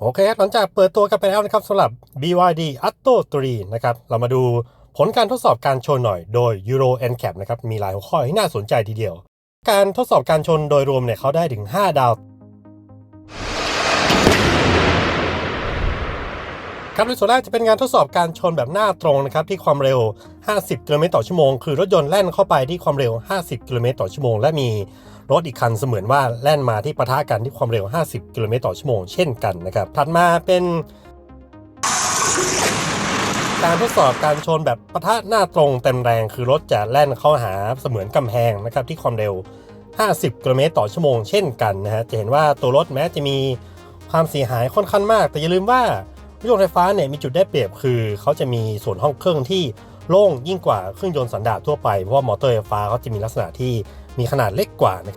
โอเคครับหลังจากเปิดตัวกันไปแล้วนะครับสำหรับ BYD Atto 3 นะครับ เรามาดูผลการทดสอบการชนหน่อยโดย Euro NCAP นะครับ มีหลายหัวข้อที่น่าสนใจทีเดียว การทดสอบการชนโดยรวมเนี่ยเขาได้ถึง 5 ดาว ครับโดยส่วนแรกจะเป็นการทดสอบการชนแบบหน้าตรงนะครับ ที่ความเร็ว 50 กิโลเมตรต่อชั่วโมง คือรถยนต์แล่นเข้าไปที่ความเร็ว 50 กิโลเมตรต่อชั่วโมง และมี รถอีกคันเสมือนว่าแล่นมาที่ปะทะกันที่ความเร็ว 50 กิโลเมตรต่อชั่วโมงเช่นกันนะครับถัดมาเป็นการทดสอบการชนแบบปะทะหน้าตรงเต็มแรงคือรถจะแล่นเข้าหาเสมือนกำแพงนะครับที่ความเร็ว 50 กิโลเมตรต่อชั่วโมงเช่นกันนะฮะจะเห็นว่าตัวรถแม้จะมีความเสียหายค่อนข้างมาก แต่อย่าลืมว่ารถยนต์ไฟฟ้าเนี่ยมีจุดได้เปรียบคือ เขาจะมีส่วนห้องเครื่องที่ โล่งยิ่งกว่าเครื่องยนต์สันดาปทั่วไป เพราะว่ามอเตอร์ไฟฟ้าเขาจะมีลักษณะที่มีขนาดเล็กกว่านะ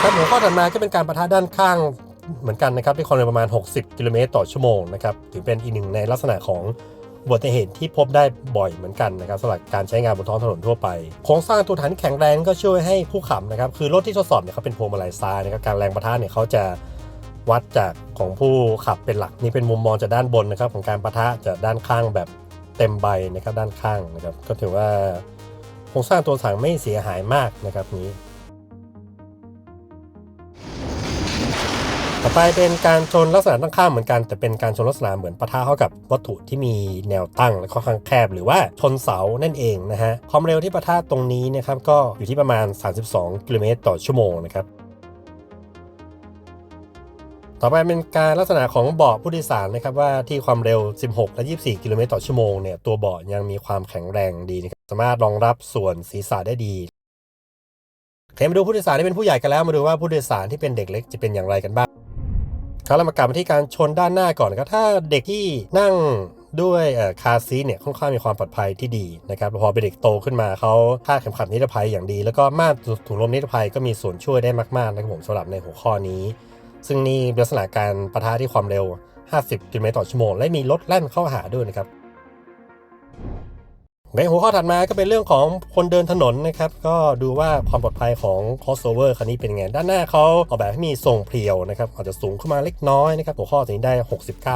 ครับหัวข้อถัดมาก็เป็นการประทะด้านข้างเหมือนกันนะครับที่ความเร็วประมาณ 60 กิโลเมตรต่อชั่วโมงนะครับถือเป็นอีกหนึ่งในลักษณะของอุบัติเหตุที่พบได้บ่อยเหมือนกันนะครับสำหรับการใช้งานบนท้องถนนทั่วไป โครงสร้างตัวถังแข็งแรงก็ช่วยให้ผู้ขับนะครับคือรถที่ทดสอบเนี่ยเขาเป็นพวงมาลัยซ้ายนะครับการแรงประทะเนี่ยเขาจะ วัดจากของผู้ขับเป็นหลักนี่เป็นมุมมองจากด้านบนนะครับ ของการประทะจากด้านข้างแบบเต็มใบนะครับด้านข้างนะครับ ก็ถือว่าโครงสร้างตัวถังไม่เสียหายมากนะครับนี้ ต่อไปเป็นการชนลักษณะตั้งข้ามเหมือนกัน แต่เป็นการชนลักษณะเหมือนปะทะเข้ากับวัตถุที่มีแนวตั้งและค่อนข้างแคบหรือว่าชนเสานั่นเองนะฮะความเร็วที่ปะทะตรงนี้นะครับก็อยู่ที่ประมาณ 32 กิโลเมตรต่อชั่วโมงนะครับ ต่อไปเป็นการลักษณะของเบาะผู้โดยสารนะครับว่าที่ความเร็ว 16 และ 24 กิโลเมตรต่อชั่วโมงเนี่ยตัวเบาะยังมีความแข็งแรงดีนะครับสามารถรองรับส่วนศีรษะได้ดีโอเคมาดูผู้โดยสารที่เป็นผู้ใหญ่กันแล้วมาดูว่าผู้โดยสารที่เป็นเด็กเล็กจะเป็นอย่างไรกันบ้างครับเรามากลับมาที่การชนด้านหน้าก่อนครับถ้าเด็กที่นั่งด้วยคาร์ซีเนี่ยค่อนข้างมีความปลอดภัยที่ดีนะครับพอเป็นเด็กโตขึ้นมาเขาคาดเข็มขัดนิรภัยอย่างดี แล้วก็ม่านถุงลมนิรภัยก็มีส่วนช่วยได้มากๆนะครับผมสำหรับในหัวข้อนี้ ซึ่งนี่ลักษณะการประทะที่ความเร็ว 50กิโลเมตรต่อชั่วโมง และมีรถแล่นเข้าหาด้วยนะครับในหัวข้อถัดมาก็เป็นเรื่องของคนเดินถนนนะครับ ก็ดูว่าความปลอดภัยของ crossover คันนี้เป็นไง ด้านหน้าเขาออกแบบให้มีทรงเพรียวนะครับ อาจจะสูงขึ้นมาเล็กน้อยนะครับ หัวข้อนี้ได้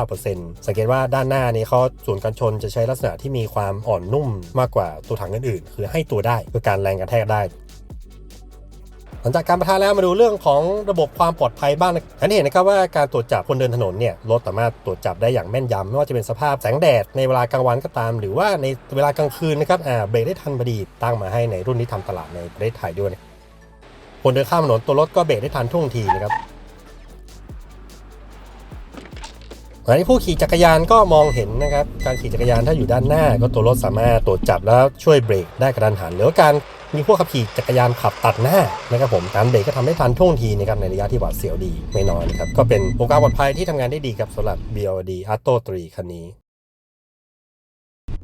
69%สังเกตว่าด้านหน้านี้เขาส่วนการชนจะใช้ลักษณะที่มีความอ่อนนุ่มมากกว่าตัวถังอื่นๆ คือให้ตัวได้เพื่อการแรงกระแทกได้ หลังจากการประทะแล้วมาดูเรื่องของระบบความปลอดภัยบ้างนะันเห็นนะครับว่าการตรวจจับคนเดินถนนเนี่ยรถสามารถตรวจจับได้อย่างแม่นยำไม่ว่าจะเป็นสภาพแสงแดดในเวลากลางวันก็ตาม หรือว่าในเวลากลางคืนนะครับอ่าเบรกได้ทันพอดีตั้งมาให้ในรุ่นที่ทำตลาดในประเทศไทยด้วยนะคนเดินข้ามถนนตัวรถก็เบรกได้ทันท่วงทีนะครับอันนี้ผู้ขี่จักรยานก็มองเห็นนะครับ การขี่จักรยานถ้าอยู่ด้านหน้า ก็ตัวรถสามารถตรวจจับแล้วช่วยเบรกได้กระทันหันหรือว่าการ มีพวกขับขี่จักรยานขับตัดหน้านะครับผมการเบรกก็ทำได้ทันท่วงทีนะครับในระยะที่หวาดเสียวดีไม่น้อยนะครับก็เป็นโอกรมปลอดภัยที่ทำงานได้ดีครับสำหรับ BLD Atto 3คันนี้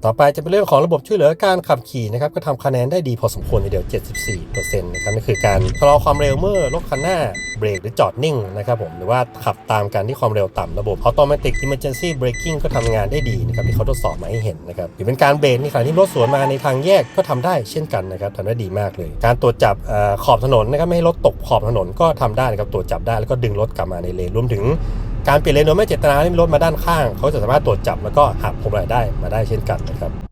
ต่อไปจะเป็นเรื่องของระบบช่วยเหลือการขับขี่นะครับก็ทำคะแนนได้ดีพอสมควรทีเดียว 74%นะครับนั่นคือการชะลอความเร็วเมื่อรถคันหน้าเบรกหรือจอดนิ่งนะครับผมหรือว่าขับตามกันที่ความเร็วต่ำระบบ Automatic Emergency Braking ก็ทำงานได้ดีนะครับที่เขาทดสอบมาให้เห็นนะครับหรือเป็นการเบรกในขณะที่รถสวนมาในทางแยกก็ทำได้เช่นกันนะครับทำได้ดีมากเลย การตรวจจับอขอบถนนนะครับไม่ให้รถตกขอบถนนก็ทำได้นะครับตรวจจับได้แล้วก็ดึงรถกลับมาในเลนรวมถึง การเปลี่ยนเลนโดยไม่เจตนาให้รถมาด้านข้าง เขาจะสามารถตรวจจับแล้วก็หักพวงมาลัยได้มาได้เช่นกันนะครับ